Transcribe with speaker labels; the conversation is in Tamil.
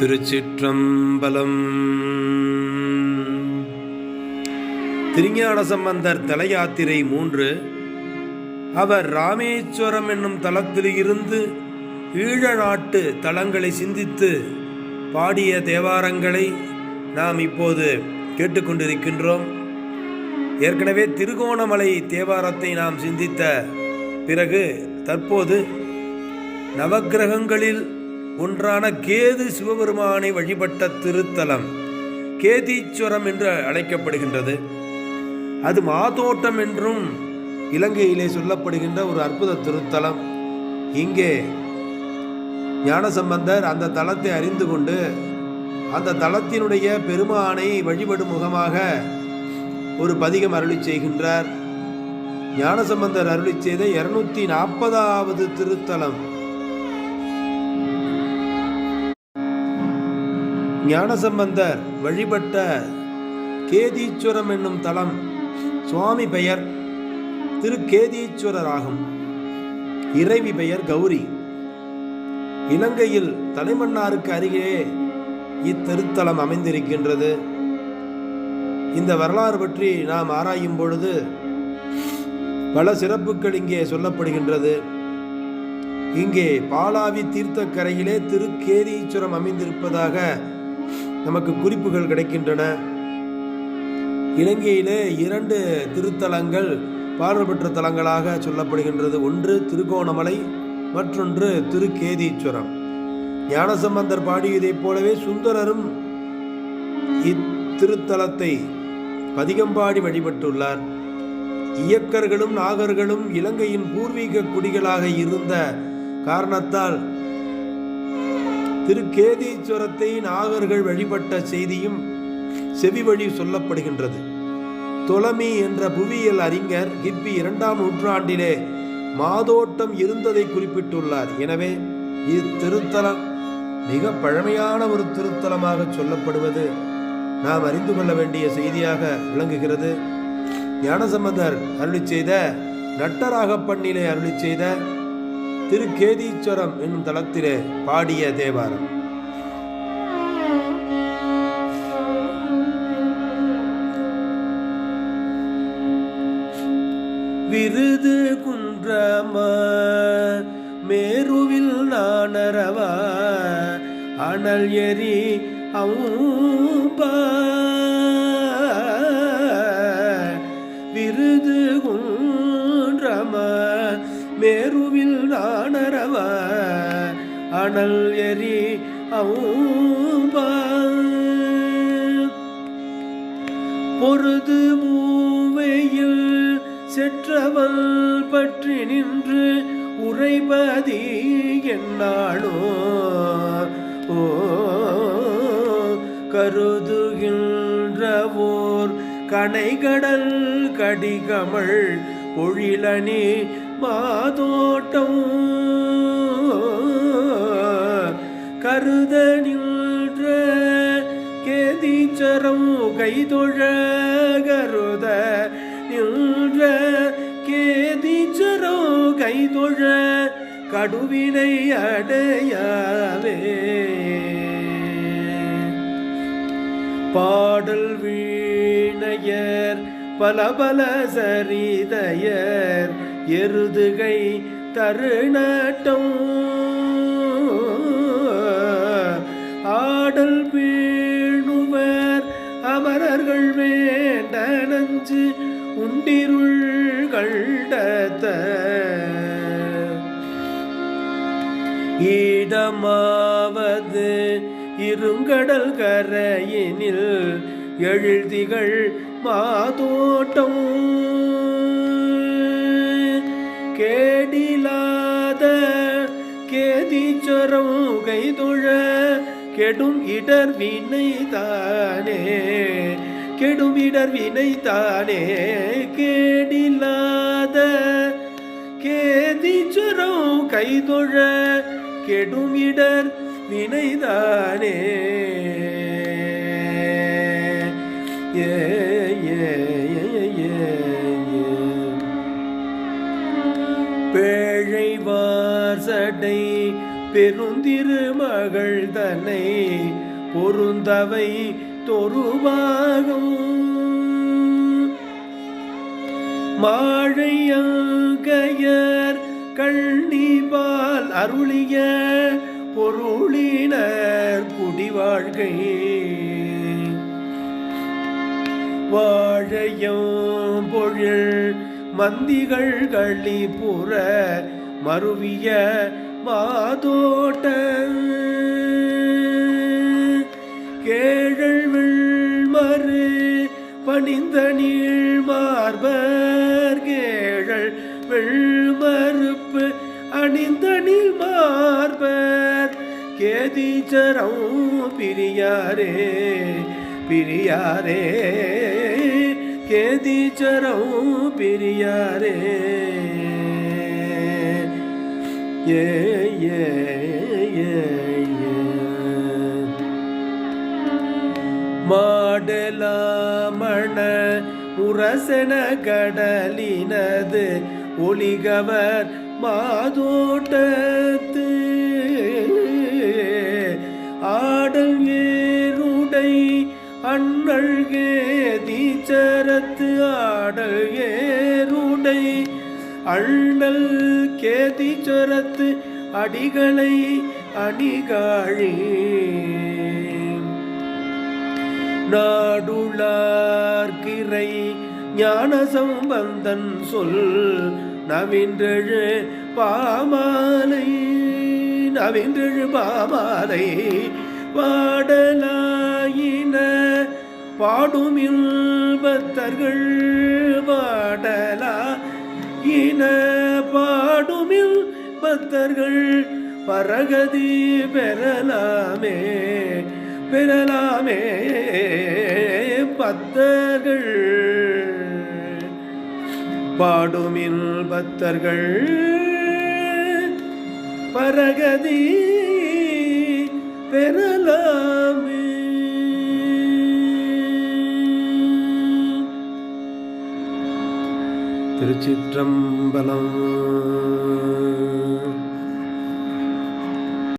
Speaker 1: திருச்சிற்றம்பலம். திருஞான சம்பந்தர் தலையாத்திரை மூன்று. அவர் ராமேஸ்வரம் என்னும் தலத்தில் இருந்து ஈழ நாட்டு தலங்களை சிந்தித்து பாடிய தேவாரங்களை நாம் இப்போது கேட்டுக்கொண்டிருக்கின்றோம். ஏற்கனவே திருகோணமலை தேவாரத்தை நாம் சிந்தித்த பிறகு தற்போது நவக்கிரகங்களில் ஒன்றான கேது சிவபெருமானை வழிபட்ட திருத்தலம் கேதீஸ்வரம் என்று அழைக்கப்படுகின்றது. அது மாதோட்டம் என்றும் இலங்கையிலே சொல்லப்படுகின்ற ஒரு அற்புத திருத்தலம். இங்கே ஞானசம்பந்தர் அந்த தலத்தை அறிந்து கொண்டு அந்த தலத்தினுடைய பெருமானை வழிபடும் முகமாக ஒரு பதிகம் அருளி செய்கின்றார். ஞானசம்பந்தர் அருளி செய்த இருநூத்தி நாற்பதாவது திருத்தலம். ஞானசம்பந்தர் வழிபட்ட கேதீஸ்வரம் என்னும் தலம் சுவாமி பெயர் திரு ஆகும் இறைவி பெயர் கௌரி. இலங்கையில் தலைமன்னாருக்கு அருகே இத்திருத்தலம் அமைந்திருக்கின்றது. இந்த வரலாறு பற்றி நாம் ஆராயும் பொழுது பல சிறப்புகள் இங்கே சொல்லப்படுகின்றது. இங்கே பாலாவி தீர்த்தக்கரையிலே திருக்கேதீஸ்வரம் அமைந்திருப்பதாக நமக்கு குறிப்புகள் கிடைக்கின்றன. இலங்கையிலே இரண்டு திருத்தலங்கள் பாடல்பெற்ற தலங்களாக சொல்லப்படுகின்றது. ஒன்று திருகோணமலை மற்றொன்று திருக்கேதீஸ்வரம். ஞானசம்பந்தர் பாடியதைப் போலவே சுந்தரரும் இத்திருத்தலத்தை பதிகம்பாடி வழிபட்டுள்ளார். இயக்கர்களும் நாகர்களும் இலங்கையின் பூர்வீக குடிகளாக இருந்த காரணத்தால் திருக்கேதீஸ்வரத்தை நாகர்கள் வழிபட்ட செய்தியும் செவி வழி சொல்லப்படுகின்றது. தொலமி என்ற புவியியல் அறிஞர் கிபி இரண்டாம் நூற்றாண்டிலே மாதோட்டம் இருந்ததை குறிப்பிட்டுள்ளார். எனவே இத்திருத்தலம் மிக பழமையான ஒரு திருத்தலமாக சொல்லப்படுவது நாம் அறிந்து கொள்ள வேண்டிய செய்தியாக விளங்குகிறது. ஞானசம்பந்தர் அருளி செய்த நட்டராக பண்ணிலே அருளி செய்த திருக்கேதீஸ்வரம் என்னும் தளத்திலே பாடிய தேவாரம். விருது குன்றம மேருவில் நானரவா அனல் எரி அவும் அனல் எரி பொருது மூவையில் செற்றவள் பற்றி நின்று உரைபதி என்னாளோ? ஓ கருதுகின்றவோர் கனைகடல் கடிகமள் பொழிலனி மாதோட்டம் கருத நின்ற கேதீச்சரம் கைதொழ கருத நின்ற கேதீச்சரோ கைதொழ கடுவினை அடையாவே பாடல் வீணையர் பல பல சரிதையர் எருதுகை தருணட்டம் உண்டிருள் கண்டத்த ஈடமாவது இருங்கடல் கரையினில் எழுதிகள் மாதோட்டம். கேடிலாத கேதீச்சரம் கைதொழ கெடும் இடர் வினைதானே. கெடுமிடர் கெடும் இடர் வினை தானே கேடிலாத கேதீச்சரம் கைதொழ கெடுமிடர் வினைதானே? ஏ பேழைவார் சடை பெருந்திருமகள் தன்னை பொருந்தவை தொருபாகும் மாழையங்கையர் கள்ளிபால் அருளிய பொருளினர் குடிவாழ்கை. வாழையும் பொழில் மந்திகள் களிப்புற மருவிய மாதோட்ட. கே பணிந்த நீள் மார்பர் கேழல் வெள்மறுப்பு அணிந்த நீள் மார்பர் கேதீச்சரம் பிரியாரே பிரியாரே. கேதீச்சரம் பிரியாரே. ஏ ஏ ஏ ஏ. மாடலாமண உரசன கடலினது ஒளிகவர் மாதோட்டத்து. ஆடல் ஏருடை அண்ணழ்கே தீச்சரத்து ஆடல் ஏருடை அண்ணல் கேதிச்சரத்து அடிகளை அணிகாழி. நாடுளார்கிரை ஞான சம்பந்தன் சொல் நவின்றெழு பாமாலை நவின்றெழு பாமாலை பாடலாயின பாடும் பத்தர்கள் பாடலா இன பாடுமில் பத்தர்கள் பரகதி பெறலாமே பெறலாம் பத்தர்கள் பாடுமில் பத்தர்கள் பரகதி பெறலாமே. திருச்சிற்றம்பலம்.